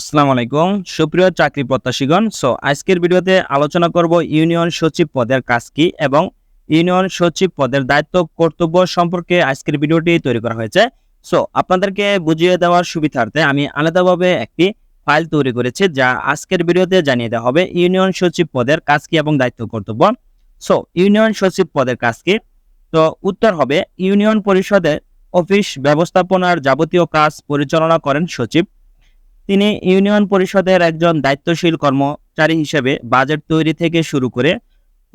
আসসালামু আলাইকুম। সুপ্রিয় চাকরি প্রত্যাশীগণ সো আজকের ভিডিওতে আলোচনা করব ইউনিয়ন সচিব পদের কাজ কি এবং ইউনিয়ন সচিব পদের দায়িত্ব, কর্তব্য সম্পর্কে আজকের ভিডিওটি তৈরি করা হয়েছে। সো আপনাদেরকে বুঝিয়ে দেওয়ার সুবিধার্থে আমি আলাদাভাবে একটি ফাইল তৈরি করেছি যা আজকের ভিডিওতে জানিয়ে দেওয়া হবে ইউনিয়ন সচিব পদের কাজ কি এবং দায়িত্ব, কর্তব্য। সো ইউনিয়ন সচিব পদের কাজ কি? তো উত্তর হবে, ইউনিয়ন পরিষদের অফিস ব্যবস্থাপনার যাবতীয় কাজ পরিচালনা করেন সচিব। তিনি ইউনিয়ন পরিষদের একজন দায়িত্বশীল কর্মচারী হিসেবে বাজেট তৈরি থেকে শুরু করে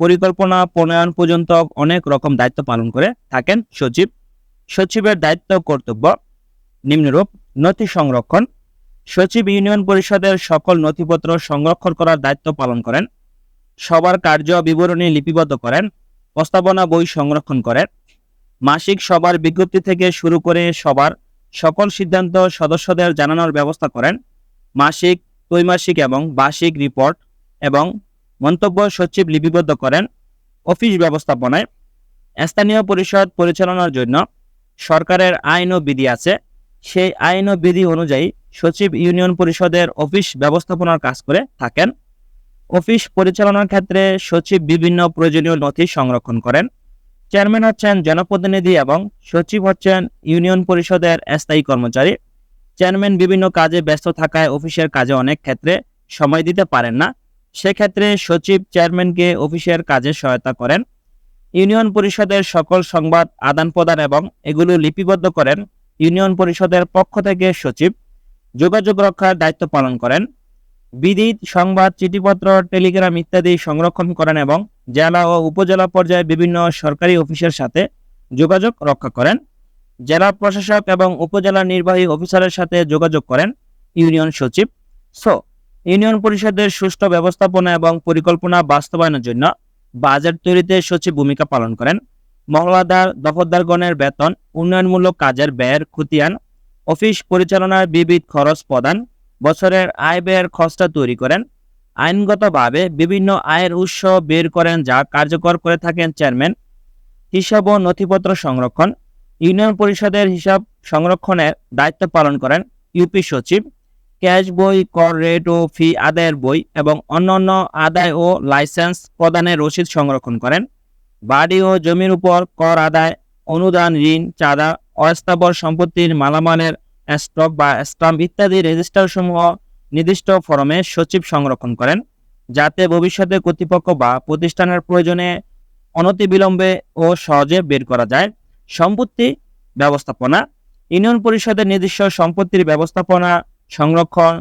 পরিকল্পনা প্রণয়ন পর্যন্ত অনেক রকম দায়িত্ব পালন করে থাকেন সচিব। সচিবের দায়িত্ব কর্তব্য নিম্নরূপ, নথি সংরক্ষণ। সচিব ইউনিয়ন পরিষদের সকল নথিপত্র সংরক্ষণ করার দায়িত্ব পালন করেন। সবার কার্য বিবরণী লিপিবদ্ধ করেন। প্রস্তাবনা বই সংরক্ষণ করেন। মাসিক সবার বিজ্ঞপ্তি থেকে শুরু করে সবার সকল সিদ্ধান্ত সদস্যদের জানানোর ব্যবস্থা করেন। মাসিক, ত্রৈমাসিক এবং বার্ষিক রিপোর্ট এবং মন্তব্য সচিব লিপিবদ্ধ করেন অফিস ব্যবস্থাপনায়। স্থানীয় পরিষদ পরিচালনার জন্য সরকারের আইন ও বিধি আছে। সেই আইন ও বিধি অনুযায়ী সচিব ইউনিয়ন পরিষদের অফিস ব্যবস্থাপনার কাজ করে থাকেন। অফিস পরিচালনার ক্ষেত্রে সচিব বিভিন্ন প্রয়োজনীয় নথি সংরক্ষণ করেন। চেয়ারম্যান হচ্ছেন জনপ্রতিনিধি এবং সচিব হচ্ছেন ইউনিয়ন পরিষদের স্থায়ী কর্মচারী। চেয়ারম্যান বিভিন্ন কাজে ব্যস্ত থাকায় অফিসের কাজে অনেক ক্ষেত্রে সময় দিতে পারেন না। সেক্ষেত্রে সচিব চেয়ারম্যানকে অফিসের কাজে সহায়তা করেন। ইউনিয়ন পরিষদের সকল সংবাদ আদান প্রদান এবং এগুলো লিপিবদ্ধ করেন। ইউনিয়ন পরিষদের পক্ষ থেকে সচিব যোগাযোগ রক্ষার দায়িত্ব পালন করেন। বিদিত, সংবাদ, চিঠিপত্র, টেলিগ্রাম ইত্যাদি সংরক্ষণ করেন এবং জেলা ও উপজেলা পর্যায়ে বিভিন্ন সরকারি অফিসের সাথে যোগাযোগ রক্ষা করেন। জেলা প্রশাসক এবং উপজেলা নির্বাহী অফিসারের সাথে যোগাযোগ করেন ইউনিয়ন সচিব। সো, ইউনিয়ন পরিষদের সুষ্ঠু ব্যবস্থাপনা এবং পরিকল্পনা বাস্তবায়নের জন্য বাজেট তৈরিতে সচিব ভূমিকা পালন করেন। মহলাদার দফতদারগণের বেতন, উন্নয়নমূলক কাজের ব্যয়ের খতিয়ান, অফিস পরিচালনার বিবিধ খরচ প্রদান বছরের আয় ব্যয়ের খসড়া তৈরি করেন। আইনগতভাবে বিভিন্ন আয়ের উৎস বের করেন যা কার্যকর করে থাকেন চেয়ারম্যান। হিসাব ও নথিপত্র সংরক্ষণ। ইউনিয়ন পরিষদের হিসাব সংরক্ষণের দায়িত্ব পালন করেন ইউপি সচিব। ক্যাশ বই, কর রেট ও ফি আদায়ের বই এবং অন্যান্য আদায় ও লাইসেন্স প্রদানের রসিদ সংরক্ষণ করেন। বাড়ি ও জমির উপর কর আদায়, অনুদান, ঋণ, চাঁদা, অস্থাবর সম্পত্তির মালামালের স্টক বা স্টাম্প ইত্যাদি রেজিস্টার সমূহ নির্দিষ্ট ফরমে সচিব সংরক্ষণ করেন, যাতে ভবিষ্যতে কর্তৃপক্ষ বা প্রতিষ্ঠানের প্রয়োজনে অনতিবিলম্বে ও সহজে বের করা যায়। সম্পত্তি ব্যবস্থাপনা, ইউনিয়ন পরিষদের নিজস্ব সম্পত্তির ব্যবস্থাপনা সংরক্ষণ,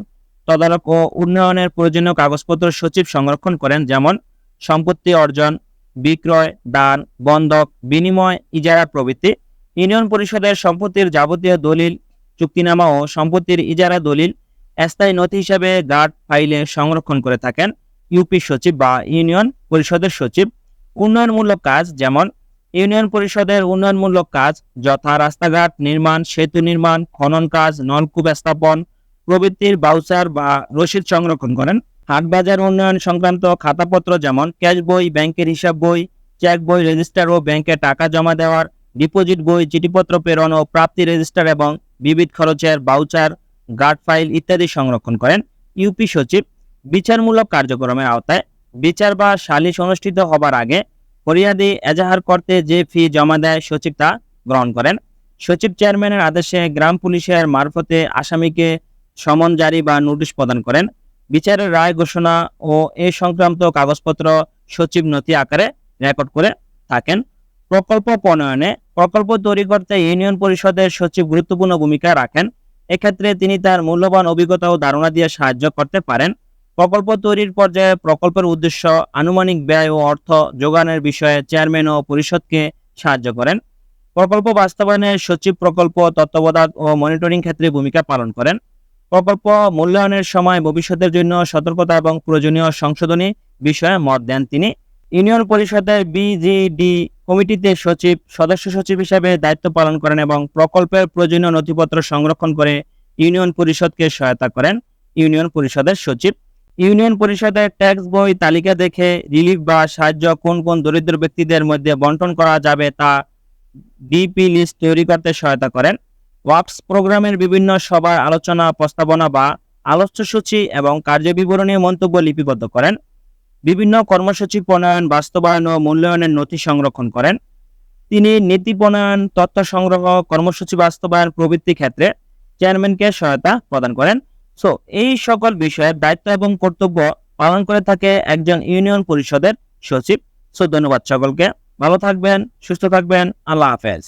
তদারক ও উন্নয়নের প্রয়োজনীয় কাগজপত্র সচিব সংরক্ষণ করেন, যেমন সম্পত্তি অর্জন, বিক্রয়, দান, বন্ধক, বিনিময়, ইজারা প্রভৃতি। ইউনিয়ন পরিষদের সম্পত্তির যাবতীয় দলিল চুক্তিনামা ও সম্পত্তির ইজারা দলিল, স্থায়ী নথি হিসাবে গার্ড ফাইলে সংরক্ষণ করে থাকেন ইউপি সচিব বা ইউনিয়ন পরিষদের সচিব। উন্নয়নমূলক কাজ যেমন ইউনিয়ন পরিষদের উন্নয়নমূলক কাজ, যথা রাস্তাঘাট নির্মাণ, সেতু নির্মাণ, খনন কাজ, নলকূপ স্থাপন, প্রবৃত্তির বাউচার বা রসিদ সংরক্ষণ করেন। হাটবাজার উন্নয়ন সংক্রান্ত খাতাপত্র যেমন ক্যাশ বই, ব্যাংকের হিসাব বই, চেক বই, রেজিস্টার ও ব্যাংকে টাকা জমা দেওয়ার, ডিপোজিট বই, চিঠিপত্র প্রেরণ ও প্রাপ্তি রেজিস্টার এবং বিবিধ খরচের বাউচার গার্ড ফাইল ইত্যাদি সংরক্ষণ করেন। ইউপি সচিব বিচারমূলক কার্যক্রমের আওতায় বিচার বা সালিশ অনুষ্ঠিত হবার আগে ফরিয়াদি এজাহার করতে যে ফি জমা দেয় সচিব তা গ্রহণ করেন। সচিব চেয়ারম্যানের আদেশে গ্রাম পুলিশের মারফতে আসামিকে সমন জারি বা নোটিশ প্রদান করেন। বিচারের রায় ঘোষণা ও এ সংক্রান্ত কাগজপত্র সচিব নথি আকারে রেকর্ড করে থাকেন। প্রকল্প প্রণয়নে প্রকল্প তৈরি করতে ইউনিয়ন পরিষদের সচিব গুরুত্বপূর্ণ ভূমিকা রাখেন। এক্ষেত্রে তিনি তার মূল্যবান অভিজ্ঞতা ও ধারণা দিয়ে সাহায্য করতে পারেন। প্রকল্প তৈরির পর্যায়ে প্রকল্পের উদ্দেশ্য আনুমানিক ব্যয় ও অর্থ যোগানের বিষয়ে চেয়ারম্যান ও পরিষদকে সাহায্য করেন। প্রকল্প বাস্তবায়নে সচিব প্রকল্প, তত্ত্বাবধান ও মনিটরিং ক্ষেত্রে ভূমিকা পালন করেন। প্রকল্প মূল্যায়নের সময় ভবিষ্যতের জন্য সতর্কতা এবং প্রয়োজনীয় সংশোধনী বিষয়ে মত দেন তিনি। ইউনিয়ন পরিষদের বিজিডি কমিটিতে সচিব, সদস্য সচিব হিসেবে দায়িত্ব পালন করেন এবং প্রকল্পের প্রয়োজনীয় নথিপত্র সংরক্ষণ করে ইউনিয়ন পরিষদকে সহায়তা করেন ইউনিয়ন পরিষদের সচিব। ইউনিয়ন পরিষদের ট্যাক্স বই তালিকা দেখে রিলিফ বা সাহায্য কোন কোন দরিদ্র ব্যক্তিদের মধ্যে বন্টন করা যাবে তা ডিপি লিস্ট তৈরি করতে সহায়তা করেন। ওয়াক্স প্রোগ্রামের বিভিন্ন সভায় আলোচনা, প্রস্তাবনা বা আলোচ্য আলোচ্যসূচি এবং কার্যবিবরণী মন্তব্য লিপিবদ্ধ করেন। বিভিন্ন কর্মসূচি, প্রণয়ন, বাস্তবায়ন ও মূল্যায়নের নথি সংরক্ষণ করেন। তিনি নীতি প্রণয়ন, তথ্য সংগ্রহ, কর্মসূচি বাস্তবায়ন প্রভৃতি ক্ষেত্রে চেয়ারম্যানকে সহায়তা প্রদান করেন। সো এই সকল বিষয়ে দায়িত্ব এবং কর্তব্য পালন করে থাকে একজন ইউনিয়ন পরিষদের সচিব। সো ধন্যবাদ সকলকে। ভালো থাকবেন, সুস্থ থাকবেন। আল্লাহ হাফেজ।